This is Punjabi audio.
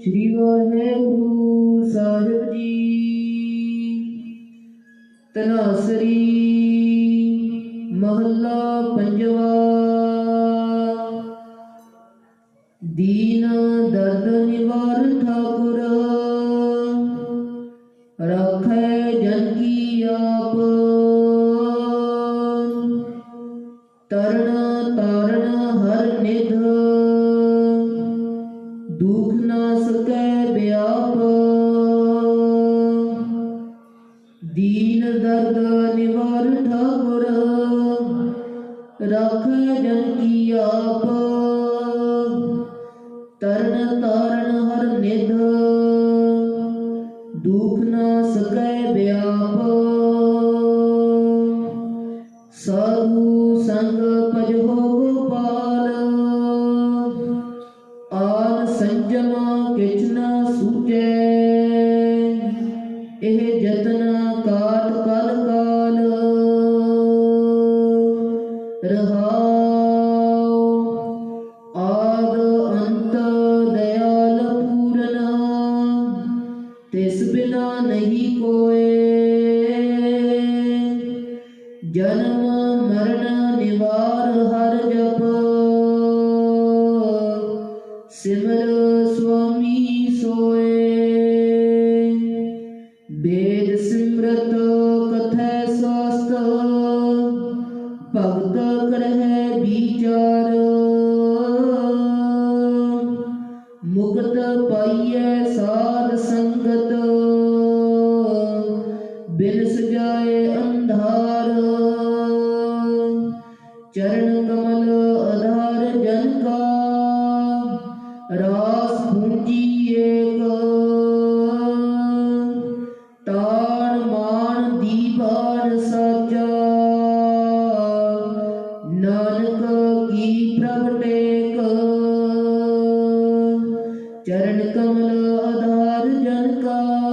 ਸ੍ਰੀ ਵਾਹਿਗੁਰੂ ਸਾਹਿਬ ਜੀ। ਤਨਾਸਰੀ ਮਹੱਲਾ ਪੰਜਵਾ। ਦੀਨ ਦਰਦ ਨਿਵਾਰ ਠਾਕੁਰ। ਰਾਖੈ ਜਨ ਕੀ ਆਪ। ਤਰਨ ਤਾਰਨ ਹਰ ਨਿਧ। ਦੁਖ ਨਾ ਸਕੈ ਵਿਆਪ ਦੀਨ ਦਰਦ ਨਿਵਾਰ ਠਾਕੁਰ, ਰਾਖੈ ਜਨ ਕੀ ਆਪ। ਤਰਨ ਤਾਰਨ ਹਰ ਨਿਧ, ਦੁਖ ਨਾ ਸਕੈ ਵਿਆਪ ਆਦ ਅੰਤ ਦਇਆਲ ਪੂਰਨ। ਤਿਸ ਬਿਨਾ ਨਹੀਂ ਕੋਏ। ਜਨਮ ਮਰਨ ਨਿਵਾਰ ਹਰ ਜਪ। ਸਿਮਰ ਪਾਈਐ ਸਾਧ ਸੰਗਤ। ਬਿਨ ਸਜਾਏ ਅੰਧਾਰ। ਚਰਨ ਕਮਲ ਆਧਾਰ ਜਨ ਕਾ। ਰਾਸ ਪੂੰਜੀ ਏਕ। ਤਾਣ ਮਾਨ ਦੀਵਾਨ ਸਾਚਾ। ਨਾਨਕ ਕੀ ਪ੍ਰਭ ਕਮਲ ਆਧਾਰ ਜਨ ਕਾ।